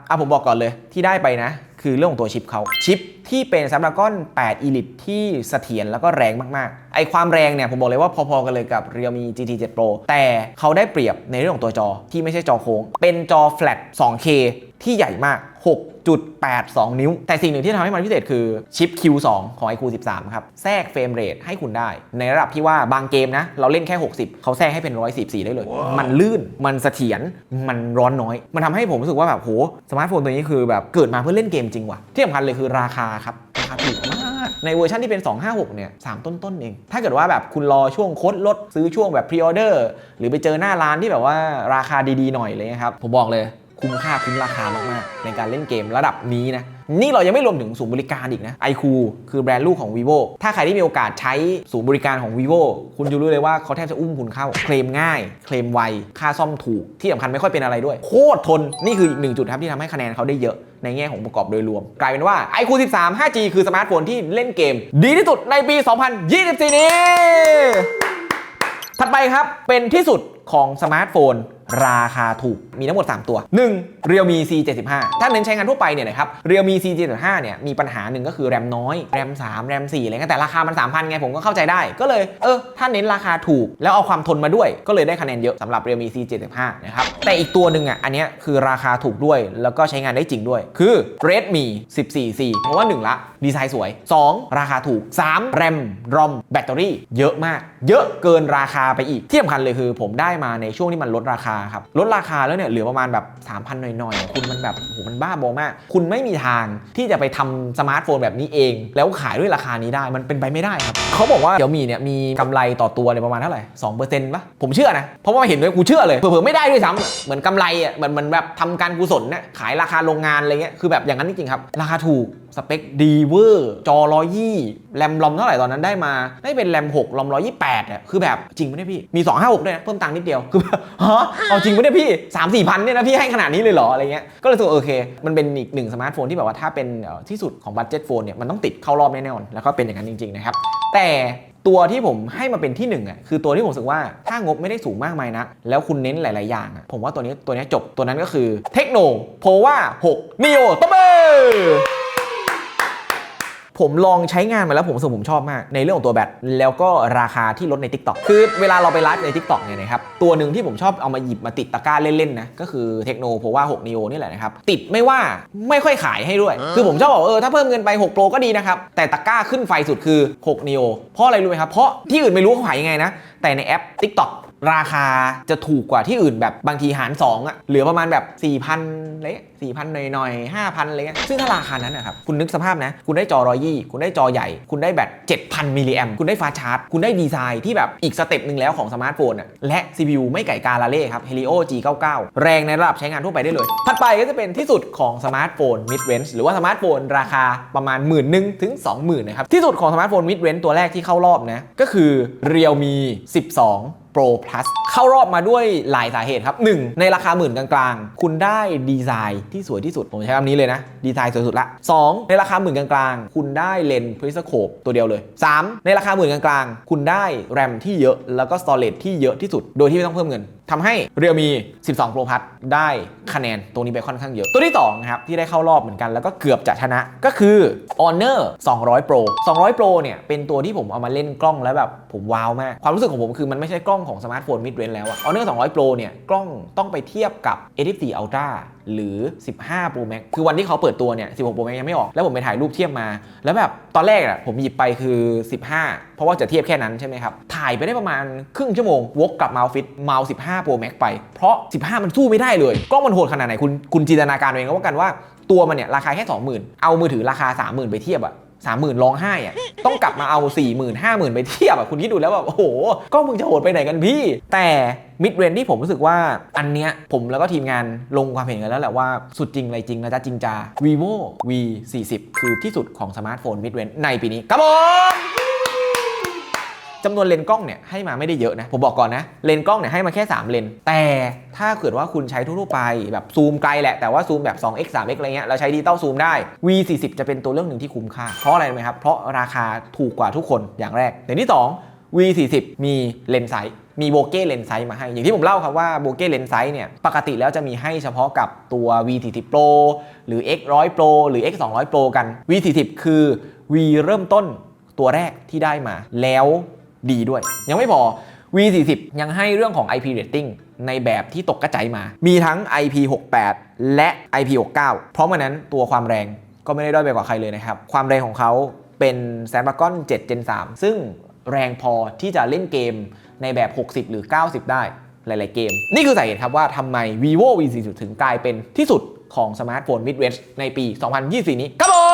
อะผมบอกก่อนเลยที่ได้ไปนะ คือเรื่องของตัวชิปเขาชิปที่เป็น Snapdragon 8 Elite ที่เสถียรแล้วก็แรงมาก ๆ ไอความแรงเนี่ย ผมบอกเลยว่าพอ ๆ กันเลยกับ Realme GT 7 Pro แต่เขาได้เปรียบในเรื่องของตัวจอที่ไม่ใช่จอโค้ง เป็นจอ flat 2K ที่ใหญ่มาก 6.82 นิ้ว แต่สิ่งหนึ่งที่ทำให้มันพิเศษคือชิป Q2 ของ iQOO 13 ครับ แทรกเฟรมเรทให้คุณได้ ในระดับที่ว่าบางเกมนะ เราเล่นแค่ 60 เขาแทรกให้เป็น114ได้เลยมันลื่น มันเสถียร มันร้อนน้อย มันทำให้ผมรู้สึกว่าแบบโห สมาร์ทโฟนตัวนี้คือแบบเกิดมาเพื่อเล่นเกมจริงว่ะ ที่สำคัญเลยคือราคาครับ ราคาถูกมาก ในเวอร์ชันที่เป็น 256 เนี่ย3ต้นต้นเอง ถ้าเกิดว่าแบบคุณรอช่วงโคดลดซื้อช่วงแบบพรีออเดอร์ หรือไปเจอหน้าร้านที่แบบว่าราคาดีๆหน่อยเลยครับ ผมบอกเลยคุ้มค่าคุ้มราคามากๆ ในการเล่นเกมระดับนี้นะ นี่เรายังไม่รวมถึงศูนย์บริการอีกนะ iQOO คือแบรนด์ลูกของ vivo ถ้าใครที่มีโอกาสใช้ศูนย์บริการของ vivo คุณจะรู้เลยว่าเขาแทบจะอุ้มคุณเข้า เคลมง่าย เคลมไว ค่าซ่อมถูก ที่สำคัญไม่ค่อยเป็นอะไรด้วย โคตรทน นี่คืออีกหนึ่งจุดครับที่ทำให้คะแนนเขาได้เยอะในแง่ของประกอบโดยรวม กลายเป็นว่า iQOO 13 5G คือสมาร์ทโฟนที่เล่นเกม ดีที่สุดในปี 2024 นี้ ถัดไปครับเป็นที่สุดของสมาร์ทโฟน ราคาถูกมีทั้งหมด 3 ตัว 1. Realme C75 ถ้าเน้นใช้งานทั่วไปเนี่ยนะครับ Realme C75 เนี่ยมีปัญหาหนึ่งก็คือแรมน้อยแรม3แรม4อะไรเงี้ยแต่ราคามัน 3,000 ไงผมก็เข้าใจได้ ก็เลยเออถ้าเน้นราคาถูกแล้วเอาความทนมาด้วย ก็เลยได้คะแนนเยอะสำหรับ Realme C75 นะครับแต่อีกตัวหนึ่งอะอันเนี้ยคือราคาถูกด้วยแล้วก็ใช้งานได้จริงด้วย คือ Redmi 14C เพราะว่า 1 ละ ดีไซน์สวย 2 ราคาถูก 3 แรม ROM แบตเตอรี่ เยอะมาก เยอะเกินราคาไปอีกที่สำคัญเลยคือ ผมได้มาในช่วงที่มันลดราคาครับลดราคาแล้วเนี่ยเหลือประมาณแบบ3,000หน่อยๆ คุณมันแบบโหมันบ้าบอมาก คุณไม่มีทางที่จะไปทำสมาร์ทโฟนแบบนี้เอง แล้วขายด้วยราคานี้ได้มันเป็นไปไม่ได้ครับเขาบอกว่าเดี๋ยวมีเนี่ยมีกำไรต่อตัวเนี่ยประมาณเท่าไหร่2%ป่ะผมเชื่อนะ เพราะว่าเห็นด้วยกูเชื่อเลยเผื่อไม่ได้ด้วยซ้ำเหมือนกำไรอะเหมือนเหมือนแบบทำการกุศลเนี่ยขายราคาโรงงานอะไรเงี้ยคือแบบอย่างนั้นจริงๆครับราคาถูกสเปคดีเวอร์จอร้อยยี่ แรมลอมเท่าไหร่ตอนนั้นได้มาได้เป็นแรม6ลอมร้อยยี่แปดอะคือแบบจริงไหมเนี่ยพี่มี 256 ด้วยนะ เพิ่มตังค์นิดเดียว คือแบบฮะเอาจริงปะเนี่ยพี่ 3 4พันเนี่ยนะพี่ให้ขนาดนี้เลยเหรอ อะไรเงี้ยก็เลยสึกโอเค มันเป็นอีกหนึ่งสมาร์ทโฟนที่แบบว่าถ้าเป็นที่สุดของบัตเจ็ตโฟนเนี่ยมันต้องติดเข้ารอบแน่นอนแล้วก็เป็นอย่างนั้นจริงๆนะครับแต่ตัวที่ผมให้มาเป็นที่หนึ่งอะคือตัวที่ผมรู้สึกว่าถ้างบไม่ได้สูงมากมายนะ แล้วคุณเน้นหลาย ๆ อย่างอะผมว่าตัวนี้ตัวนี้จบตัวนั้นก็คือเทคโนโพว่า6 neo ตบมือ ผมลองใช้งานมาแล้วผมรู้สึกผมชอบมาก ในเรื่องของตัวแบตแล้วก็ราคาที่ลดใน Tik t o อกคือเวลาเราไปไลฟ์ใน Tik t o อกเนี่ยนะครับตัวหนึ่งที่ผมชอบเอามาหยิบมาติดตะกร้าเล่นๆนะก็คือเทคโนโพว่า6 neo นี่แหละนะครับติดไม่ว่าไม่ค่อยขายให้ด้วย คือผมชอบบอกว่าเออถ้าเพิ่มเงินไป 6 Pro ก็ดีนะครับแต่ตะกร้าขึ้นไฟสุดคือ 6 neo เพราะอะไรรู้ไหมครับเพราะที่อื่นไม่รู้เขาขายยังไงนะแต่ในแอป Tik t o อก ราคาจะถูกกว่าที่อื่นแบบบางทีหาร2อะเหลือประมาณแบบ 4,000อะไรสี่พันหน่อยๆ5,000อะไรเงี้ยซึ่งถ้าราคานั้นนะครับ คุณนึกสภาพนะ คุณได้จอรอยี่คุณได้จอใหญ่ คุณได้แบต7,000มิลลิแอมคุณได้ฟ้าชาร์จ คุณได้ดีไซน์ที่แบบอีกสเต็ปหนึ่งแล้วของสมาร์ทโฟนอะและ CPU ไม่ไก่กาลาเล่ครับ Helio G99 แรงในระดับใช้งานทั่วไปได้เลย ถัดไปก็จะเป็นที่สุดของสมาร์ทโฟน mid range หรือว่าสมาร์ทโฟนราคาประมาณหมื่นหนึ่งถึง20,000นะครับที่สุดของสมาร์ทโฟน mid range ตัวแรกที่เข้ารอบนะก็คือ Realme 12 Pro Plus เข้ารอบมาด้วยหลายสาเหตุครับ 1. ในราคาหมื่นกลางๆ คุณได้ดีไซน์ที่สวยที่สุด ผมใช้คำนี้เลยนะ ดีไซน์สวยสุดละ 2. ในราคาหมื่นกลางๆ คุณได้เลนส์พริสโคปตัวเดียวเลย 3. ในราคาหมื่นกลางๆ คุณได้แรมที่เยอะแล้วก็ storage ที่เยอะที่สุด โดยที่ไม่ต้องเพิ่มเงินทำให้ Realme 12 Pro Plus ได้คะแนนตรงนี้ไปค่อนข้างเยอะ ตัวที่2นะครับที่ได้เข้ารอบเหมือนกันแล้วก็เกือบจะชนะก็คือ Honor 200 Pro 200 Pro เนี่ยเป็นตัวที่ผมเอามาเล่นกล้องแล้วแบบผมว้าวมาก ความรู้สึกของผมคือมันไม่ใช่กล้องของสมาร์ทโฟน mid range แล้วอะ Honor 200 Pro เนี่ยกล้องต้องไปเทียบกับ A14 Ultra หรือ 15 Pro Max คือวันที่เขาเปิดตัวเนี่ย 16 Pro Max ยังไม่ออก แล้วผมไปถ่ายรูปเทียบมา แล้วแบบตอนแรกอะผมหยิบไปคือ 15 เพราะว่าจะเทียบแค่นั้นใช่ไหมครับ ถ่ายไปได้ประมาณครึ่งชั่วโมง วกกลับมาฟิตเมาส์15 Pro Max ไป เพราะ 15 มันสู้ไม่ได้เลย กล้องมันโหดขนาดไหนคุณคุณจินตนาการเอาเองก็ว่ากันว่าตัวมันเนี่ยราคาแค่ 20,000 เอามือถือราคา 30,000 ไปเทียบอะ สามหมื่นร้องไห้อะต้องกลับมาเอา4ี่หมื่นห้าหมื่นไปเทียบอะคุณคิดดูแล้วแบบโอ้โหก็มึงจะโหดไปไหนกันพี่ แต่มิดเรนที่ผมรู้สึกว่าอันเนี้ยผมแล้วก็ทีมงานลงความเห็นกันแล้วแหละว่าสุดจริงอะไรจริงนะจ๊ะจริงจา vivo v 4 0คือที่สุดของสมาร์ทโฟนมิดเรนในปีนี้ครับผม จำนวนเลนกล้องเนี่ยให้มาไม่ได้เยอะนะ ผมบอกก่อนนะ เลนกล้องเนี่ยให้มาแค่ 3 เลน แต่ถ้าเกิดว่าคุณใช้ทั่วไปแบบซูมไกลแหละ แต่ว่าซูมแบบ 2x 3x อะไรเงี้ยแล้วใช้ดิจิตอลซูมได้ V40 จะเป็นตัวเรื่องหนึ่งที่คุ้มค่า เพราะอะไรไหมครับ เพราะราคาถูกกว่าทุกคนอย่างแรกอย่างที่ 2 V40 มีเลนส์ไซส์มีโบเก้เลนส์ไซส์มาให้ อย่างที่ผมเล่าครับว่าโบเก้เลนส์ไซส์เนี่ย ปกติแล้วจะมีให้เฉพาะกับตัว V40 Pro หรือ X100 Pro หรือ X200 Pro กัน V40 คือ V เริ่มต้นตัวแรกที่ได้มาแล้ว ดีด้วย ยังไม่พอ V40 ยังให้เรื่องของ IP rating ในแบบที่ตกกระจายมา มีทั้ง IP68 และ IP69 เพราะมันนั้นตัวความแรงก็ไม่ได้ด้อยไปกว่าใครเลยนะครับ ความแรงของเขาเป็น Snapdragon 7 Gen 3 ซึ่งแรงพอที่จะเล่นเกมในแบบ 60 หรือ 90 ได้หลาย ๆ เกม นี่คือสาเหตุครับว่าทำไม vivo V40 ถึงกลายเป็นที่สุดของสมาร์ทโฟน mid range ในปี 2024 นี้ครับผม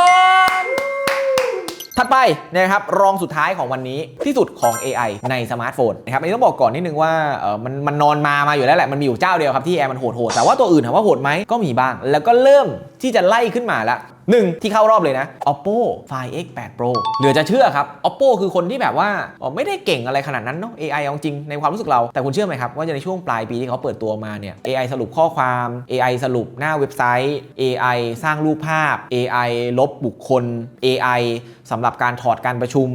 ถัดไปนะครับรองสุดท้ายของวันนี้ที่สุดของ AI ในสมาร์ทโฟนนะครับอันนี้ต้องบอกก่อนนิดนึงว่าเออมันมันนอนมามาอยู่แล้วแหละมันมีอยู่เจ้าเดียวครับที่แอร์มันโหดโหดแต่ว่าตัวอื่นถามว่าโหดไหมก็มีบ้าง แล้วก็เริ่มที่จะไล่ขึ้นมาล้วหนึ่งที่เข้ารอบเลยนะ oppo find x8 pro เหลือจะเชื่อครับ oppo คือคนที่แบบว่าอ๋อไม่ได้เก่งอะไรขนาดนั้นเนาะ AI เอาจริงในความรู้สึกเรา แต่คุณเชื่อไหมครับว่าในช่วงปลายปีที่เขาเปิดตัวมาเนี่ย AI สรุปข้อความ AI สรุปหน้าเว็บไซต์ AI สร้างรูปภาพ AI ลบบุคคล AI สำหรับการถอดการประชุม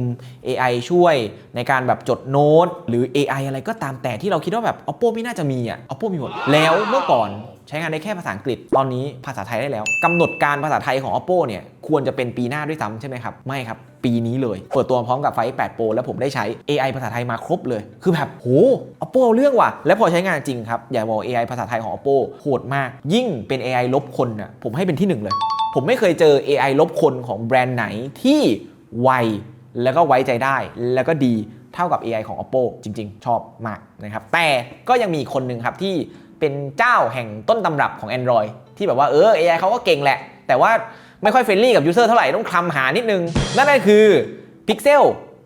AI ช่วยในการแบบจดโน้ต หรือ AI อะไรก็ตามแต่ที่เราคิดว่าแบบ oppo ไม่น่าจะมีอะ oppo มีหมด แล้วเมื่อก่อนใช้งานได้แค่ภาษาอังกฤษ ตอนนี้ภาษาไทยได้แล้วกำหนดการภาษาไทยของ oppo เนี่ย ควรจะเป็นปีหน้าด้วยซ้ำใช่ไหมครับ ไม่ครับ ปีนี้เลย เปิดตัวพร้อมกับไฟ 8 Pro แล้วผมได้ใช้ AI ภาษาไทยมาครบเลย คือแบบโห oppo เอาเรื่องว่ะ แล้วพอใช้งานจริงครับ อย่าบอก AI ภาษาไทยของ oppo โหดมาก ยิ่งเป็น AI ลบคนน่ะผมให้เป็นที่หนึ่งเลย ผมไม่เคยเจอ AI ลบคนของแบรนด์ไหนที่ไวแล้วก็ไว้ใจได้แล้วก็ดีเท่ากับ AI ของ oppo จริง ๆ ชอบมากนะครับ แต่ก็ยังมีคนหนึ่งครับที่เป็นเจ้าแห่งต้นตำรับของ Android ที่แบบว่าเออ AI เขาก็เก่งแหละ แต่ว่าไม่ค่อยเฟรนลี่กับยูเซอร์เท่าไหร่ต้องคลำหานิดนึง นั่นก็คือ Pixel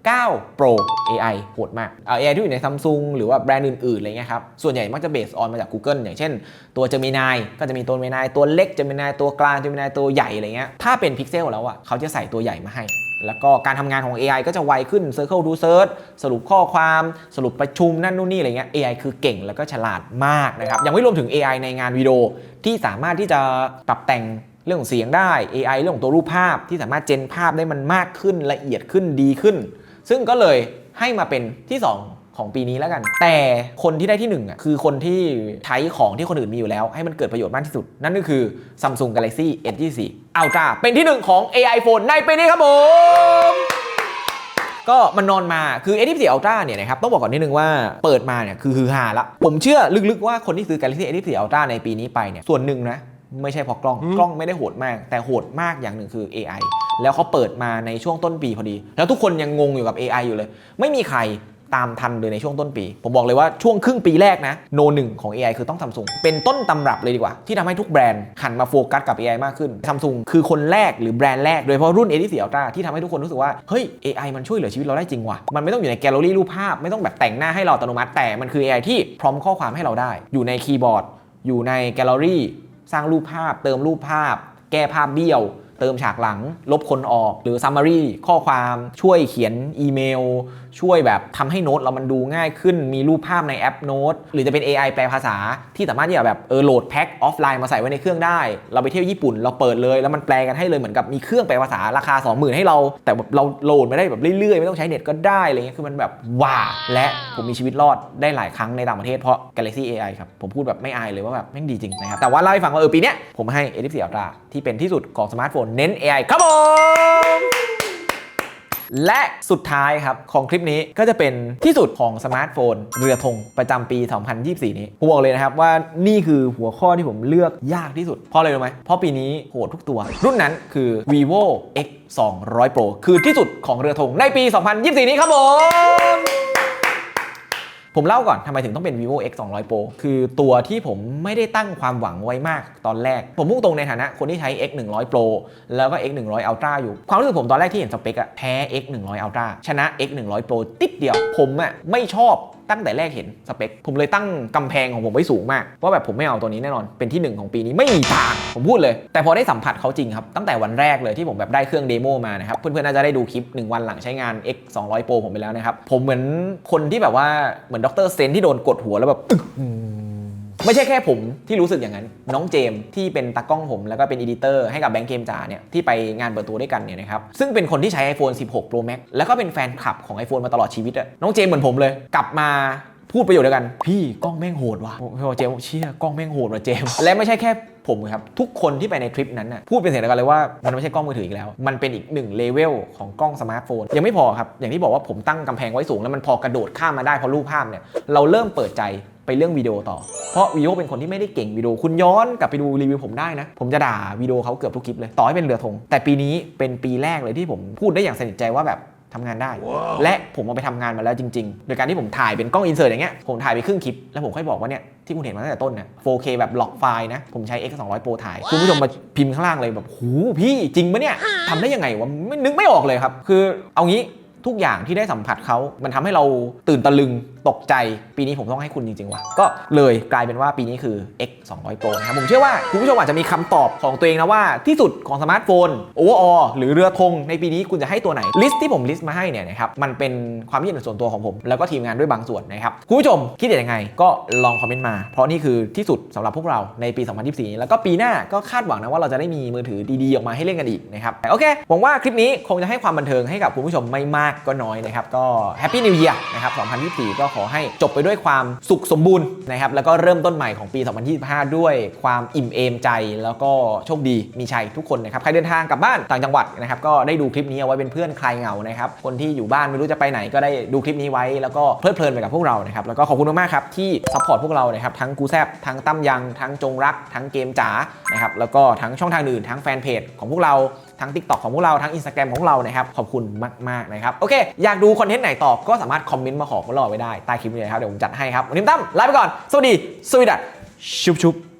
9 Pro AI โหดมากเอ่อ AI ที่อยู่ใน Samsung หรือว่าแบรนด์อื่นๆอะไรเงี้ยครับ ส่วนใหญ่มักจะเบสออนมาจาก Google อย่างเช่น ตัว Gemini ก็จะมีตัว Gemini ตัวเล็ก Gemini ตัวกลาง Gemini ตัวใหญ่อะไรเงี้ย ถ้าเป็น Pixel แล้วอะเขาจะใส่ตัวใหญ่มาให้ แล้วก็การทำงานของ AI ก็จะไวขึ้น Circle to Search สรุปข้อความสรุปประชุมนั่นนู่นนี่อะไรเงี้ย AI คือเก่งแล้วก็ฉลาดมากนะครับยังไม่รวมถึง AI ในงานวิดีโอที่สามารถที่จะปรับแต่งเรื่องของเสียงได้ AI เรื่องของตัวรูปภาพที่สามารถเจนภาพได้มันมากขึ้นละเอียดขึ้นดีขึ้น ซึ่งก็เลยให้มาเป็นที่ 2 ของปีนี้แล้วกัน แต่คนที่ได้ที่1อะคือคนที่ใช้ของที่คนอื่นมีอยู่แล้ว ให้มันเกิดประโยชน์มากที่สุด นั่นก็คือ Samsung Galaxy S24 Ultra เป็นที่ 1 ของ AI Phone ในปีนี้ครับผมก็มันนอนมาคือ S24 Ultra เนี่ยนะครับต้องบอกก่อนนิดนึงว่าเปิดมาเนี่ยคือฮือฮาละ ผมเชื่อลึกๆว่าคนที่ซื้อ Galaxy S24 Ultra ในปีนี้ไปเนี่ยส่วนหนึ่งนะ ไม่ใช่เพราะกล้อง กล้องไม่ได้โหดมาก แต่โหดมากอย่างหนึ่งคือ AI แล้วเขาเปิดมาในช่วงต้นปีพอดี แล้วทุกคนยังงงอยู่กับ AI อยู่เลย ไม่มีใครตามทันเลยในช่วงต้นปี ผมบอกเลยว่าช่วงครึ่งปีแรกนะโนหนึ่งของ AI คือต้องซัมซุงเป็นต้นตำรับเลยดีกว่า ที่ทำให้ทุกแบรนด์หันมาโฟกัสกับ AI มากขึ้นซัมซุงคือคนแรกหรือแบรนด์แรก โดยเฉพาะรุ่น A24 Ultra ที่ทำให้ทุกคนรู้สึกว่า เฮ้ย AI มันช่วยเหลือชีวิตเราได้จริงว่ะ มันไม่ต้องอยู่ในแกลเลอรี่รูปภาพ ไม่ต้องแบบแต่งหน้าให้เราอัตโนมัติ แต่มันคือ AI ที่พร้อมข้อความให้เราได้ อยู่ในคีย์บอร์ด อยู่ในแกลเลอรี่ สร้างรูปภาพ เติมรูปภาพ แก้ภาพเบี้ยว เติมฉากหลัง ลบคนออก หรือซัมมารีข้อความช่วยเขียนอีเมลช่วยแบบทำให้โน้ตเรามันดูง่ายขึ้นมีรูปภาพในแอปโน้ตหรือจะเป็น AI แปลภาษา ที่สามารถที่จะแบบเออโหลดแพ็คออฟไลน์มาใส่ไว้ในเครื่องได้ เราไปเที่ยวญี่ปุ่นเราเปิดเลย แล้วมันแปลกันให้เลยเหมือนกับมีเครื่องแปลภาษาราคา 20,000 ให้เรา แต่แบบเราโหลดไมาได้แบบเรื่อยๆ ไม่ต้องใช้เน็ตก็ได้อะไรเงี้ยคือมันแบบว้าและผมมีชีวิตรอดได้หลายครั้งในต่างประเทศเพราะ Galaxy AI ครับผมพูดแบบไม่อายเลยว่าแบบแม่งดีจริงนะครับแต่ว่าเล่าให้ฟังว่าเออปีเนี้ยผมให้ A14 Ultra ที่เป็นที่สุดของสมาร์ทโฟนเน้น AI ครับผม และสุดท้ายครับ ของคลิปนี้ก็จะเป็นที่สุดของสมาร์ทโฟน เรือธงประจำปี 2024 นี้ผมบอกเลยนะครับว่านี่คือหัวข้อที่ผมเลือกยากที่สุด เพราะอะไรรู้ไหมเพราะปีนี้โหดทุกตัว รุ่นนั้นคือ vivo x 200 pro คือที่สุดของเรือธงในปี 2024 นี้ครับผม ผมเล่าก่อนทำไมถึงต้องเป็น vivo x 200 pro คือตัวที่ผมไม่ได้ตั้งความหวังไว้มากตอนแรก ผมมุ่งตรงในฐานะคนที่ใช้ x 100 pro แล้วก็ x 100 ultra อยู่ ความรู้สึกผมตอนแรกที่เห็นสเปคอะแพ้ x 100 ultra ชนะ x 100 pro ติดเดียวผมอะไม่ชอบ ตั้งแต่แรกเห็นสเปค ผมเลยตั้งกำแพงของผมไว้สูงมากว่าแบบผมไม่เอาตัวนี้แน่นอนเป็นที่หนึ่งของปีนี้ไม่มีทางผมพูดเลย แต่พอได้สัมผัสเขาจริงครับ ตั้งแต่วันแรกเลยที่ผมแบบได้เครื่องเดโมมานะครับเพื่อนๆน่าจะได้ดูคลิป 1 วันหลังใช้งาน X 200 Pro ผมไปแล้วนะครับผมเหมือนคนที่แบบว่าเหมือนดรเซนที่โดนกดหัวแล้วแบบ ไม่ใช่แค่ผมที่รู้สึกอย่างนั้น น้องเจมที่เป็นตากล้องผม แล้วก็เป็นอีดิเตอร์ให้กับแบงค์เกมจ๋าเนี่ยที่ไปงานเปิดตัวด้วยกันเนี่ยนะครับซึ่งเป็นคนที่ใช้ iPhone 16 Pro Max แล้วก็เป็นแฟนคลับของ iPhone มาตลอดชีวิตอะน้องเจมเหมือนผมเลย กลับมาพูดประโยชน์เดียวกัน พี่กล้องแม่งโหดว่ะพี่บอกเจมเชี่ยกล้องแม่งโหดว่ะเจม และไม่ใช่แค่ผมครับทุกคนที่ไปในทริปนั้นน่ะพูดเป็นเสียงเดียวกันเลยว่ามันไม่ใช่กล้องมือถืออีกแล้ว มันเป็นอีกหนึ่งเลเวลของกล้องสมาร์ทโฟน ยังไม่พอครับ อย่างที่บอกว่าผมตั้งกำแพงไว้สูงแล้วมันพอกระโดดข้ามมาได้เพราะรูปภาพเนี่ยเราเริ่มเปิดใจ ไปเรื่องวิดีโอต่อ เพราะวิดีโอเป็นคนที่ไม่ได้เก่งวิดีโอ คุณย้อนกลับไปดูรีวิวผมได้นะ ผมจะด่าวิดีโอเขาเกือบทุกคลิปเลย ต่อให้เป็นเรือธง แต่ปีนี้เป็นปีแรกเลยที่ผมพูดได้อย่างสนิทใจว่าแบบทำงานได้และผมเอาไปทำงานมาแล้วจริงๆ โดยการที่ผมถ่ายเป็นกล้องอินเสิร์ตอย่างเงี้ย ผมถ่ายไปครึ่งคลิป แล้วผมค่อยบอกว่าเนี่ยที่คุณเห็นมาตั้งแต่ต้นเนี่ย 4K แบบล็อกไฟล์นะ ผมใช้ X 200 Pro ถ่าย คุณผู้ชมมาพิมพ์ข้างล่างเลยแบบหูพี่จริงปะเนี่ยทำได้ยังไงวะไม่นึกไม่ออกเลยครับ คือเอางี้ ทุกอย่างที่ได้สัมผัสเขา มันทำให้เราตื่นตะลึงตกใจ ปีนี้ผมต้องให้คุณจริงๆว่ะ ก็เลยกลายเป็นว่าปีนี้คือ X 200 Pro นะครับ ผมเชื่อว่า คุณผู้ชมอาจจะมีคำตอบของตัวเองนะว่าที่สุดของสมาร์ทโฟน overall หรือเรือธงในปีนี้คุณจะให้ตัวไหน ลิสต์ที่ผมลิสต์มาให้เนี่ยนะครับ มันเป็นความคิดเห็นส่วนตัวของผม แล้วก็ทีมงานด้วยบางส่วนนะครับ คุณผู้ชมคิดเห็นยังไง ก็ลองคอมเมนต์มา เพราะนี่คือที่สุดสำหรับพวกเราในปี 2024นี้แล้วก็ปีหน้าก็คาดหวังนะว่าเราจะได้มีมือถือดีๆออกมาให้เล่นกันอีกนะครับโอเคหวังว่าคลิปนี้คงจะให้ความบันเทิงให้กับคุณผู้ชมไม่มากก็น้อยนะครับ ก็แฮปปี้นิว e ย r นะครับ2024 ก็ขอให้จบไปด้วยความสุขสมบูรณ์นะครับแล้วก็เริ่มต้นใหม่ของปี 2025 ด้วยความอิ่มเอมใจแล้วก็โชคดีมีชัยทุกคนนะครับใครเดินทางกลับบ้านต่างจังหวัดนะครับก็ได้ดูคลิปนี้เอาไว้เป็นเพื่อนคลายเหงานะครับคนที่อยู่บ้านไม่รู้จะไปไหนก็ได้ดูคลิปนี้ไว้ แล้วก็เพลิดเพลินไปกับพวกเรานะครับแล้วก็ขอบคุณมากๆครับที่ซัพพอร์ตพวกเรานะครับทั้งกูแซบทั้งตั้มยังทั้งจงรัก ทั้งเกมจ๋านะครับแล้วก็ทั้งช่องทางอื่นทั้งแฟนเพจของพวกเรา ทั้ง TikTok ของพวกเราทั้ง Instagram ของเรานะครับขอบคุณมากๆนะครับโอเค อยากดูคอนเทนต์ไหนต่อก็สามารถคอมเมนต์มาขอพวกเราไว้ได้ใต้คลิปนี้นะครับเดี๋ยวผมจัดให้ครับวันนี้ตั้มลาไปก่อนสวัสดีสวีดัสชุบชุบ